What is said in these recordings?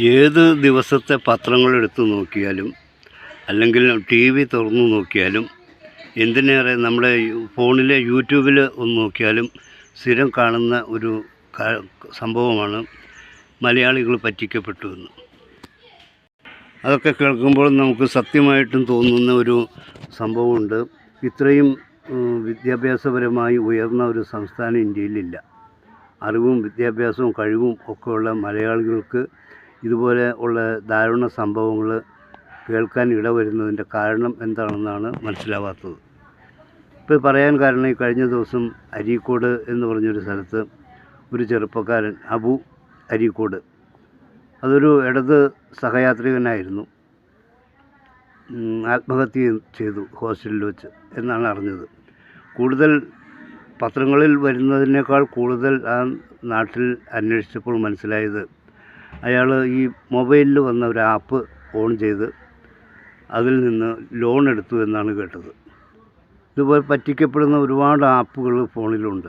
ഏത് ദിവസത്തെ പത്രങ്ങളെടുത്ത് നോക്കിയാലും അല്ലെങ്കിൽ ടി വി തുറന്നു നോക്കിയാലും എന്തിനേറെ നമ്മുടെ ഫോണിലെ യൂട്യൂബിൽ ഒന്ന് നോക്കിയാലും സ്ഥിരം കാണുന്ന ഒരു സംഭവമാണ് മലയാളികൾ പറ്റിക്കപ്പെട്ടു എന്ന്. അതൊക്കെ കേൾക്കുമ്പോൾ നമുക്ക് സത്യമായിട്ടും തോന്നുന്ന ഒരു സംഭവമുണ്ട്. ഇത്രയും വിദ്യാഭ്യാസപരമായി ഉയർന്ന ഒരു സംസ്ഥാനം ഇന്ത്യയിലില്ല. അറിവും വിദ്യാഭ്യാസവും കഴിവും ഒക്കെയുള്ള മലയാളികൾക്ക് ഇതുപോലെ ഉള്ള ദാരുണ സംഭവങ്ങൾ കേൾക്കാൻ ഇടവരുന്നതിന്റെ കാരണം എന്താണെന്നാണ് മനസ്സിലാവാത്തത്. ഇപ്പോൾ പറയാൻ കാരണം ഈ കഴിഞ്ഞ ദിവസം അരീക്കോട് എന്ന് പറഞ്ഞൊരു സ്ഥലത്ത് ഒരു ചെറുപ്പക്കാരൻ അബു അരീക്കോട് അതൊരു ഇടത് സഹയാത്രികനായിരുന്നു. ആത്മഹത്യ ചെയ്തു ഹോസ്റ്റലിൽ വെച്ച് എന്നാണ് അറിഞ്ഞത്. കൂടുതൽ പത്രങ്ങളിൽ വരുന്നതിനേക്കാൾ കൂടുതൽ ആ നാട്ടിൽ അന്വേഷിച്ചപ്പോൾ മനസ്സിലായത് അയാൾ ഈ മൊബൈലിൽ വന്ന ഒരു ആപ്പ് ഓൺ ചെയ്ത് അതിൽ നിന്ന് ലോൺ എടുത്തു എന്നാണ് കേട്ടത്. ഇതുപോലെ പറ്റിക്കപ്പെടുന്ന ഒരുപാട് ആപ്പുകൾ ഫോണിലുണ്ട്.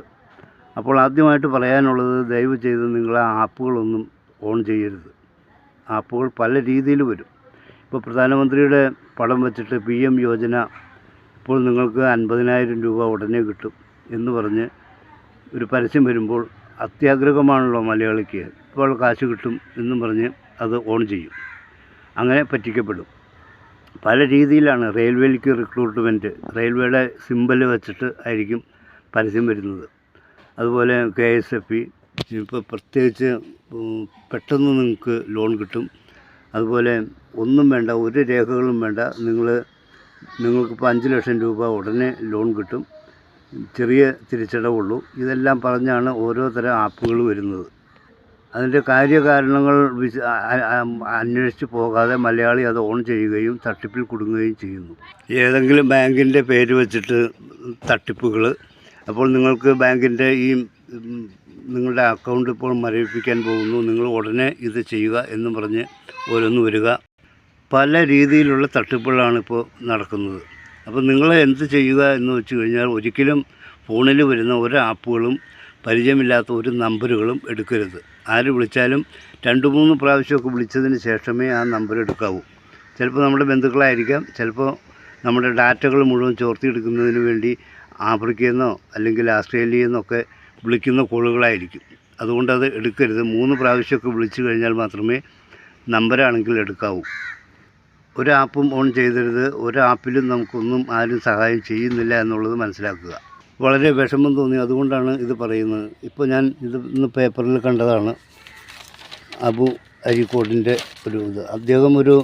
അപ്പോൾ ആദ്യമായിട്ട് പറയാനുള്ളത് ദയവ് ചെയ്ത് നിങ്ങൾ ആ ആപ്പുകളൊന്നും ഓൺ ചെയ്യരുത്. ആപ്പുകൾ പല രീതിയിൽ വരും. ഇപ്പോൾ പ്രധാനമന്ത്രിയുടെ പടം വെച്ചിട്ട് പി എം യോജന ഇപ്പോൾ നിങ്ങൾക്ക് അൻപതിനായിരം രൂപ ഉടനെ കിട്ടും എന്ന് പറഞ്ഞ് ഒരു പരസ്യം വരുമ്പോൾ അത്യാഗ്രഹമാണല്ലോ മലയാളിക്ക്. ഇപ്പോൾ കാശ് കിട്ടും എന്നും പറഞ്ഞ് അത് ഓൺ ചെയ്യും. അങ്ങനെ പറ്റിക്കപ്പെടും. പല രീതിയിലാണ് റെയിൽവേയിലേക്ക് റിക്രൂട്ട്മെന്റ്. റെയിൽവേയുടെ സിമ്പൽ വെച്ചിട്ട് ആയിരിക്കും പരസ്യം വരുന്നത്. അതുപോലെ കെ എസ് എഫ് ഇ ഇപ്പോൾ പ്രത്യേകിച്ച് പെട്ടെന്ന് നിങ്ങൾക്ക് ലോൺ കിട്ടും. അതുപോലെ ഒന്നും വേണ്ട ഒരു രേഖകളും വേണ്ട. നിങ്ങൾ നിങ്ങൾക്കിപ്പോൾ അഞ്ച് ലക്ഷം രൂപ ഉടനെ ലോൺ കിട്ടും. ചെറിയ തിരിച്ചടവുള്ളൂ. ഇതെല്ലാം പറഞ്ഞാണ് ഓരോ തരം ആപ്പുകൾ വരുന്നത്. അതിന്റെ കാര്യകാരണങ്ങൾ അന്വേഷിച്ച് പോകാതെ മലയാളി അത് ഓൺ ചെയ്യുകയും തട്ടിപ്പിൽ കുടുങ്ങുകയും ചെയ്യുന്നു. ഏതെങ്കിലും ബാങ്കിന്റെ പേര് വെച്ചിട്ട് തട്ടിപ്പുകൾ അപ്പോൾ നിങ്ങൾക്ക് ബാങ്കിന്റെ ഈ നിങ്ങളുടെ അക്കൗണ്ട് ഇപ്പോൾ മരവിപ്പിക്കാൻ പോകുന്നു. നിങ്ങൾ ഉടനെ ഇത് ചെയ്യുക എന്ന് പറഞ്ഞ് ഓരോന്ന് വരിക. പല രീതിയിലുള്ള തട്ടിപ്പുകളാണ് ഇപ്പോൾ നടക്കുന്നത്. അപ്പോൾ നിങ്ങൾ എന്ത് ചെയ്യുക എന്ന് വെച്ച് കഴിഞ്ഞാൽ ഒരിക്കലും ഫോണിൽ വരുന്ന ഒരു ആപ്പുകളും പരിചയമില്ലാത്ത ഒരു നമ്പറുകളും എടുക്കരുത്. ആര് വിളിച്ചാലും രണ്ട് മൂന്ന് പ്രാവശ്യമൊക്കെ വിളിച്ചതിന് ശേഷമേ ആ നമ്പർ എടുക്കാവൂ. ചിലപ്പോൾ നമ്മുടെ ബന്ധുക്കളായിരിക്കാം. ചിലപ്പോൾ നമ്മുടെ ഡാറ്റകൾ മുഴുവൻ ചോർത്തിയെടുക്കുന്നതിന് വേണ്ടി ആഫ്രിക്കയിൽ നിന്നോ അല്ലെങ്കിൽ ആസ്ട്രേലിയയിൽ നിന്നൊക്കെ വിളിക്കുന്ന കോളുകളായിരിക്കും. അതുകൊണ്ട് അത് എടുക്കരുത്. മൂന്ന് പ്രാവശ്യമൊക്കെ വിളിച്ചു കഴിഞ്ഞാൽ മാത്രമേ നമ്പരാണെങ്കിൽ എടുക്കാവൂ. ഒരു ആപ്പും ഓൺ ചെയ്തരുത് ഒരു ആപ്പിലും നമുക്കൊന്നും ആരും സഹായം ചെയ്യുന്നില്ല എന്നുള്ളത് മനസ്സിലാക്കുക. വളരെ വിഷമം തോന്നി. അതുകൊണ്ടാണ് ഇത് പറയുന്നത്. ഇപ്പോൾ ഞാൻ ഇത് ഇന്ന് പേപ്പറിൽ കണ്ടതാണ് അബു അരിക്കോടിന്റെ ഒരു ഇത്. അദ്ദേഹം ഒരു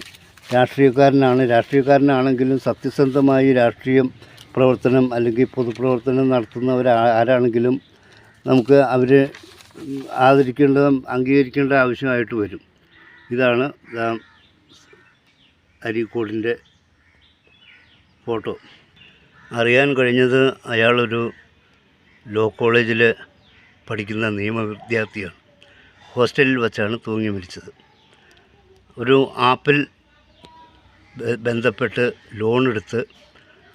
രാഷ്ട്രീയക്കാരനാണ്. രാഷ്ട്രീയക്കാരനാണെങ്കിലും സത്യസന്ധമായി രാഷ്ട്രീയം പ്രവർത്തനം അല്ലെങ്കിൽ പൊതുപ്രവർത്തനം നടത്തുന്നവർ ആരാണെങ്കിലും നമുക്ക് അവരെ ആദരിക്കേണ്ടതും അംഗീകരിക്കേണ്ട ആവശ്യമായിട്ട് വരും. ഇതാണ് അരീക്കോടിന്റെ ഫോട്ടോ. അറിയാൻ കഴിഞ്ഞത് അയാളൊരു ലോ കോളേജിൽ പഠിക്കുന്ന നിയമ വിദ്യാർത്ഥിയാണ്. ഹോസ്റ്റലിൽ വച്ചാണ് തൂങ്ങി മരിച്ചത്. ഒരു ആപ്പിൽ ബന്ധപ്പെട്ട് ലോൺ എടുത്ത്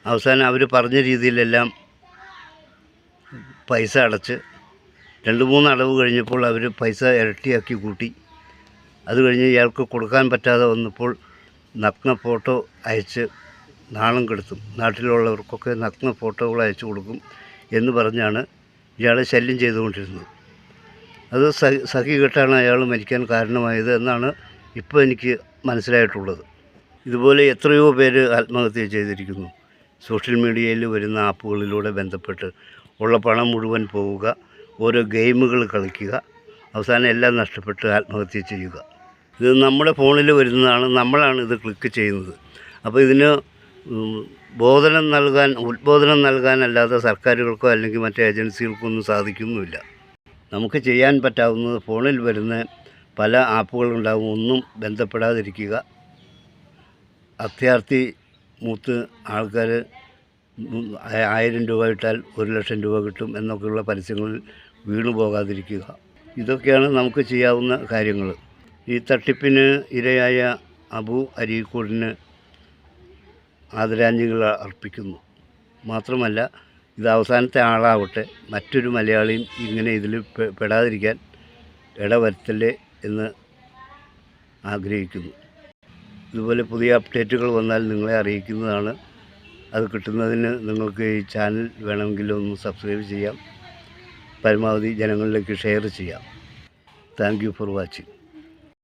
അവസാനം അവർ പറഞ്ഞ രീതിയിലെല്ലാം പൈസ അടച്ച് രണ്ട് മൂന്ന് അടവ് കഴിഞ്ഞപ്പോൾ അവർ പൈസ ഇരട്ടിയാക്കി കൂട്ടി. അത് കഴിഞ്ഞ് ഇയാൾക്ക് കൊടുക്കാൻ പറ്റാതെ വന്നപ്പോൾ നഗ്ന ഫോട്ടോ അയച്ച് നാണം കെടുത്തും. നാട്ടിലുള്ളവർക്കൊക്കെ നഗ്ന ഫോട്ടോകൾ അയച്ചു കൊടുക്കും എന്ന് പറഞ്ഞാണ് ഇയാളെ ശല്യം ചെയ്തുകൊണ്ടിരുന്നത്. അത് സഹി കെട്ടാണ് അയാൾ മരിക്കാൻ കാരണമായത് എന്നാണ് ഇപ്പോൾ എനിക്ക് മനസ്സിലായിട്ടുള്ളത്. ഇതുപോലെ എത്രയോ പേര് ആത്മഹത്യ ചെയ്തിരിക്കുന്നു. സോഷ്യൽ മീഡിയയിൽ വരുന്ന ആപ്പുകളിലൂടെ ബന്ധപ്പെട്ട് ഉള്ള പണം മുഴുവൻ പോവുക ഓരോ ഗെയിമുകൾ കളിക്കുക അവസാനം എല്ലാം നഷ്ടപ്പെട്ട് ആത്മഹത്യ ചെയ്യുക. ഇത് നമ്മുടെ ഫോണിൽ വരുന്നതാണ് നമ്മളാണ് ഇത് ക്ലിക്ക് ചെയ്യുന്നത്. അപ്പോൾ ഇതിന് ബോധനം നൽകാൻ ഉദ്ബോധനം നൽകാനല്ലാതെ സർക്കാരുകൾക്കോ അല്ലെങ്കിൽ മറ്റ് ഏജൻസികൾക്കോ ഒന്നും സാധിക്കുന്നുമില്ല. നമുക്ക് ചെയ്യാൻ പറ്റാവുന്നത് ഫോണിൽ വരുന്ന പല ആപ്പുകളുണ്ടാവും ഒന്നും ബന്ധപ്പെടാതിരിക്കുക. അത്യാർത്ഥി മൂത്ത് ആൾക്കാർ ആയിരം രൂപ ഇട്ടാൽ ഒരു ലക്ഷം രൂപ കിട്ടും എന്നൊക്കെയുള്ള പരസ്യങ്ങളിൽ വീണു പോകാതിരിക്കുക. ഇതൊക്കെയാണ് നമുക്ക് ചെയ്യാവുന്ന കാര്യങ്ങൾ. ഈ തട്ടിപ്പിന് ഇരയായ അബു അരീക്കോടിന് ആദരാഞ്ജലികൾ അർപ്പിക്കുന്നു. മാത്രമല്ല ഇത് അവസാനത്തെ ആളാവട്ടെ മറ്റൊരു മലയാളിയും ഇങ്ങനെ ഇതിൽ പെടാതിരിക്കാൻ ഇടവരുത്തല്ലേ എന്ന് ആഗ്രഹിക്കുന്നു. ഇതുപോലെ പുതിയ അപ്ഡേറ്റുകൾ വന്നാൽ നിങ്ങളെ അറിയിക്കുന്നതാണ്. അത് കിട്ടുന്നതിന് നിങ്ങൾക്ക് ഈ ചാനൽ വേണമെങ്കിൽ ഒന്ന് സബ്സ്ക്രൈബ് ചെയ്യാം. പരമാവധി ജനങ്ങളിലേക്ക് ഷെയർ ചെയ്യാം. Thank for watching.